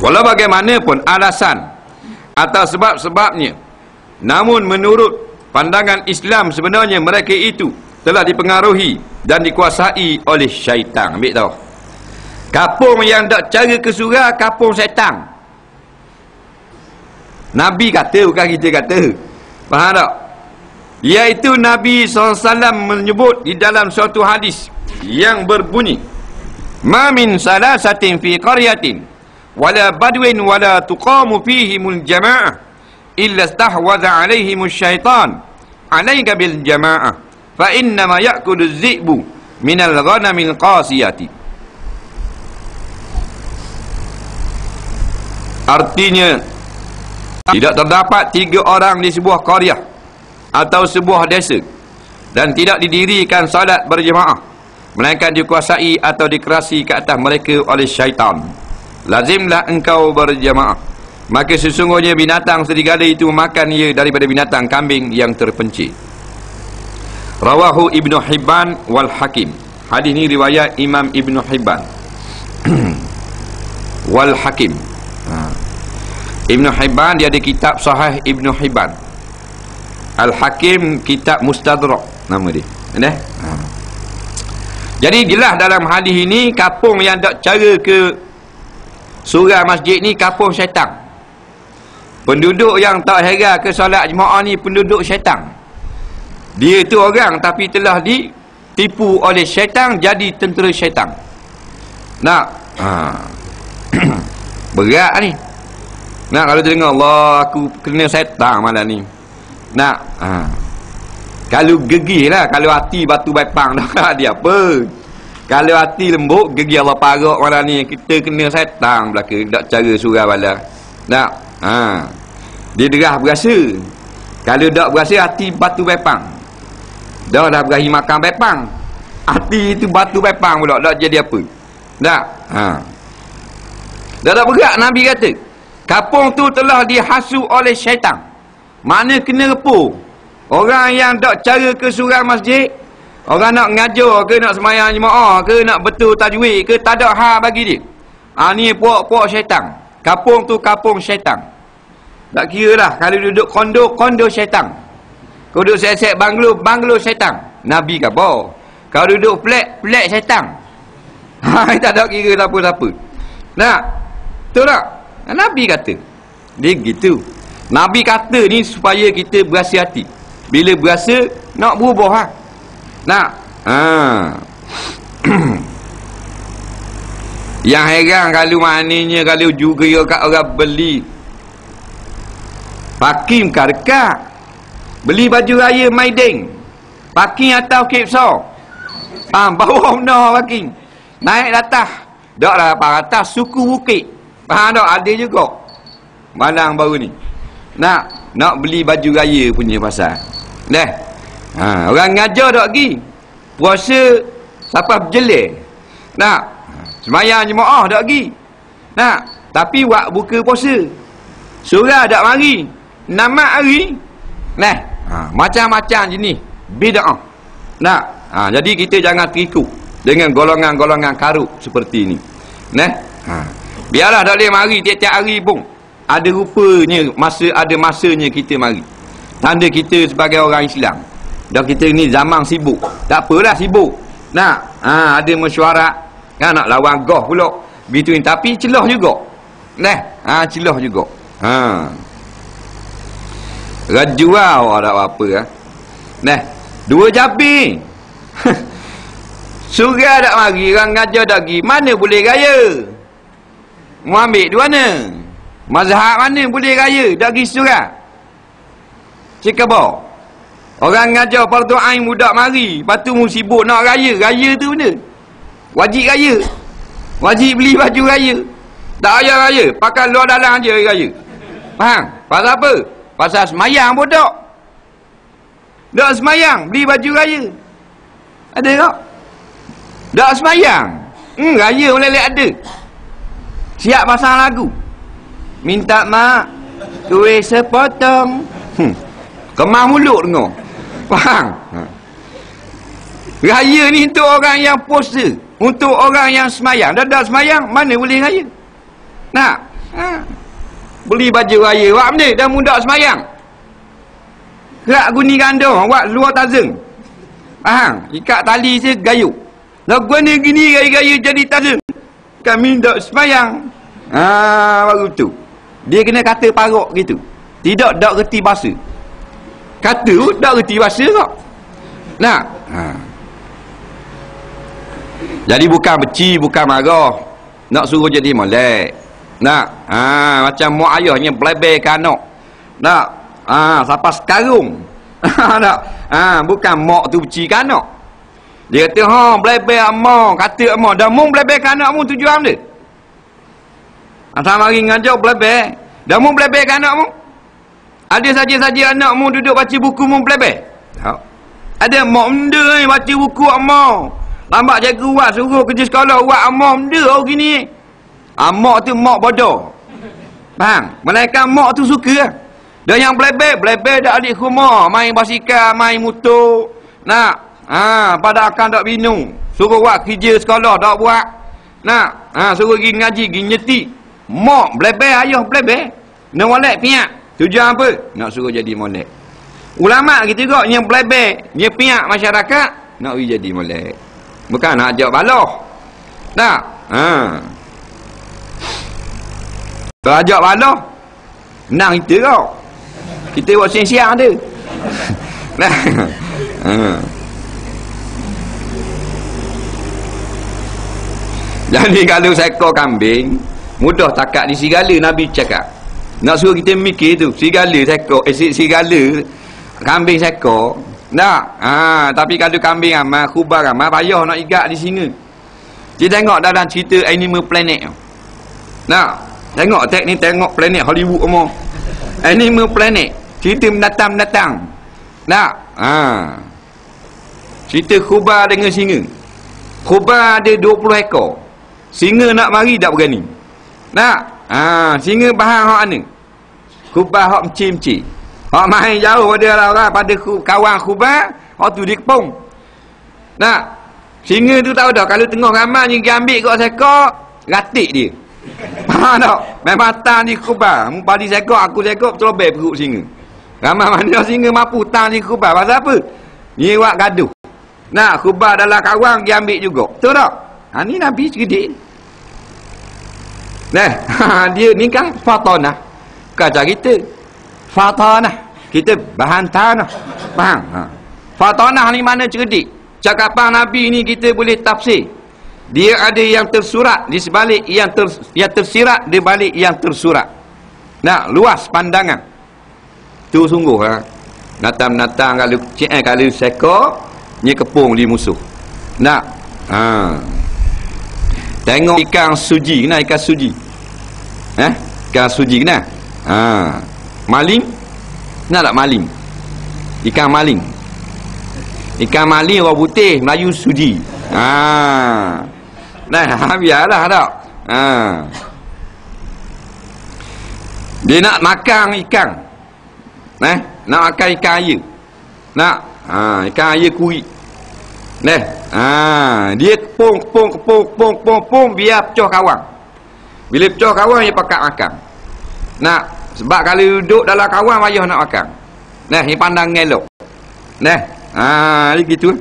Walau bagaimanapun alasan atau sebab-sebabnya namun menurut pandangan Islam sebenarnya mereka itu telah dipengaruhi dan dikuasai oleh syaitan. Ambil tahu. Kapung yang tak cara ke surga, kapung syaitan. Nabi kata, bukan kita kata. Faham tak? Iaitu Nabi SAW menyebut di dalam suatu hadis yang berbunyi Ma min salasatin fi qaryatin wala badwin wala tuqamu fihimul jama'ah illa stahwaza alaihimus syaitan. Alaika bil jama'ah. Fa innama ya'kulu az-zi'bu minal ghanamil qasiyati. Artinya tidak terdapat tiga orang di sebuah qaryah atau sebuah desa dan tidak didirikan salat berjemaah melainkan dikuasai atau dikerasi ke atas mereka oleh syaitan lazimlah engkau berjemaah maka sesungguhnya binatang serigala itu makan ia daripada binatang kambing yang terpencil rawahu ibnu hibban wal hakim hadis ini riwayat imam ibnu hibban wal hakim ha. ibnu hibban dia ada kitab sahih ibnu hibban Al-Hakim Kitab Mustadrak nama dia. Eh? Ha. Jadi jelas dalam hadis ini kapung yang tak cara ke surah masjid ni kapung syaitan. Penduduk yang tak heran ke solat jemaah ni penduduk syaitan. Dia tu orang tapi telah ditipu oleh syaitan jadi tentera syaitan. Nak ha. berat ni. Nak kalau dengar Allah aku kena syaitan malam ni. Nak ha. Kalau gegih lah Kalau hati batu bepang dah Dia apa Kalau hati lembut Gegih Allah parak mana ni. Kita kena setan belaka Tak cara surah bala Nak ha. Dia derah berasa. Kalau tak berasa Hati batu bepang. Dah dah berahi makan bepang. Hati itu batu bepang pula Tak jadi apa? Tak ha. Dah tak berat Nabi kata. Kapung tu telah dihasut oleh syaitan. Mana kena repu? Orang yang tak cara ke surah masjid, orang nak ngajar ke nak semayang jemaah ke nak betul tajwid ke tak ada hal bagi dia. Ha ni puak-puak syaitan. Kapung tu kapung syaitan. Tak kira lah kalau duduk kondo, kondo syaitan. Kalau duduk set-set banglo, banglo syaitan. Nabi kata, kalau duduk flat, flat syaitan. Ha, tak ada kira apa-apa. Nak? Betul tak? Nabi kata. Dia gitu. Nabi kata ni supaya kita berhati-hati. Bila berasa nak berubah ha. Nak. Ha. Yang heran kalau maknanya kalau juga ya kat orang beli. Pakim karka Beli baju raya Maiding Pakim atau kipso ha, Bawah mana pakim. Naik atas. Tak lah atas suku bukit. Faham tak ada juga. Malang baru ni. Nak? Nak beli baju raya punya pasal. Dah. Ha, orang ngajar dak lagi. Puasa siapa berjelek. Nak semayang jemaah dak lagi. Nak tapi wak buka puasa. Surah dak mari. Nama hari. Nah, ha, macam-macam jenis bid'ah. Nak. Ha, jadi kita jangan terikut dengan golongan-golongan karuk seperti ini. Nah. Ha. Biarlah dak boleh mari tiap-tiap hari pun ada rupanya masa ada masanya kita mari tanda kita sebagai orang Islam dan kita ni zaman sibuk. Tak apalah sibuk. Nak ha, ada mesyuarat. Kan nak lawan goh pula. Ni tapi celah juga. Nah ha, celah juga. Ha. Rajuau ada apa ha? nah dua jabi surga tak mari orang ngajar tak pergi. Mana boleh raya? Mu ambil di mana? Mazhab mana boleh raya? Dak pergi surah? Cikaba. Orang ngajar fardu ain budak mari, patu mu sibuk nak raya. Raya tu benda. Wajib raya. Wajib beli baju raya. Tak payah raya, pakai luar dalam aja raya. Faham? Pasal apa? Pasal semayang bodoh. Tak semayang, beli baju raya. Ada tak? Tak semayang. Hmm, raya boleh ada. Siap pasang lagu. Minta mak Kuih sepotong hmm. Kemah mulut dengar Faham? Ha. Raya ni untuk orang yang puasa Untuk orang yang semayang Dah dah semayang Mana boleh raya? Nak? Ha. Beli baju raya. Wak benda dah muda semayang. Rak guni gandung. Wak luar tazeng. Faham? Ikat tali saya gayu. Lagu ni gini gaya-gaya jadi tazeng. Kami tak semayang. Ha, baru tu. Dia kena kata parok gitu. Tidak tak reti bahasa. Kata tak reti bahasa kok. Nah. Ha. Jadi bukan beci, bukan marah. Nak suruh jadi molek. Nak. Ha, macam mak ayahnya belebel ke anak. Nak. Ha, siapa sekarung. nak. Ha, bukan mak tu beci ke anak. Dia kata, ha, belebel amak. Kata amak. Dah mu belebel ke anak mu tujuan dia. Asal mari ngajak belebel. Dah mu belebel ke anak mu? Ada saja-saja anak mu duduk baca buku mu belebel? Tak. Ada mak benda ni baca buku amak. Lambat cikgu buat suruh kerja sekolah buat amak benda oh gini. Amak tu mak bodoh. Faham? Mereka mak tu suka. Dan yang belebel, belebel dak adik rumah. Main basikal, main motor. Nak. Ha, pada akan tak bingung. Suruh buat kerja sekolah, tak buat. Nak. Ha, suruh pergi ngaji, pergi nyeti. Mak belebel, ayah belebel. Nak molek piak. Tujuan apa? Nak suruh jadi molek. Ulama kita juga yang belebel, dia piak masyarakat, nak pergi jadi molek. Bukan nak ajak baloh. Tak? Ha. Kalau ajak baloh, menang kita kau. Kita buat siang-siang dia. Nah. ha. Jadi kalau seekor kambing, mudah takat di sigala Nabi cakap. Nak suruh kita mikir tu, sigala seekor, eh sigala kambing seekor. Tak. Ha, tapi kalau kambing amal, khubar amal, payah nak igat di singa. Kita tengok dalam cerita Animal Planet. Nak. Tengok tek ni tengok planet Hollywood semua. Animal Planet. Cerita mendatang-mendatang. Tak. Ha. Cerita khubar dengan singa. Khubar ada 20 ekor. Singa nak mari tak berani. Tak. Ha. Singa bahan hak mana? Khubar hak mencim-cim. Hak main jauh pada orang pada kawan khubar, hak tu dia kepung. Nak. Singa tu tahu dah kalau tengah ramai ni ambil kat sekor, ratik dia. Faham tak? Memang di khubar. Mu padi sekor, aku sekor, terlebih perut singa. Ramai mana singa mampu tang di khubar. Pasal apa? Ni buat gaduh. Nak khubar dalam kawan, pergi ambil juga. Betul tak? Ha, ni Nabi cerdik. Nah, dia ni kan fatonah. Kata kita. Fatanah. Kita bahan tanah. Faham? Ha. Fatanah ni mana cerdik? Cakapan Nabi ni kita boleh tafsir. Dia ada yang tersurat di sebalik yang ter, yang tersirat di balik yang tersurat. Nah, luas pandangan. Tu sungguh ha. Natang-natang kalau eh, kalau seko ni kepung di musuh. Nak. Ha. Tengok ikan suji, kena ikan suji. Eh? Ikan suji kena? Ha. Maling? Nak tak maling? Ikan maling. Ikan maling orang putih, Melayu suji. Ha. Nah, biarlah tak. Ha. Dia nak makan ikan. Eh, nak makan ikan air. Nak. Ha, ikan air kuih. Neh. Ha, dia kepung, kepung, kepung, kepung, kepung, kepung, biar pecah kawang. Bila pecah kawang, dia pakat makan. Nak. Sebab kalau duduk dalam kawang, payah nak makan. Nah, ni pandang elok. Nah. Ha, gitu.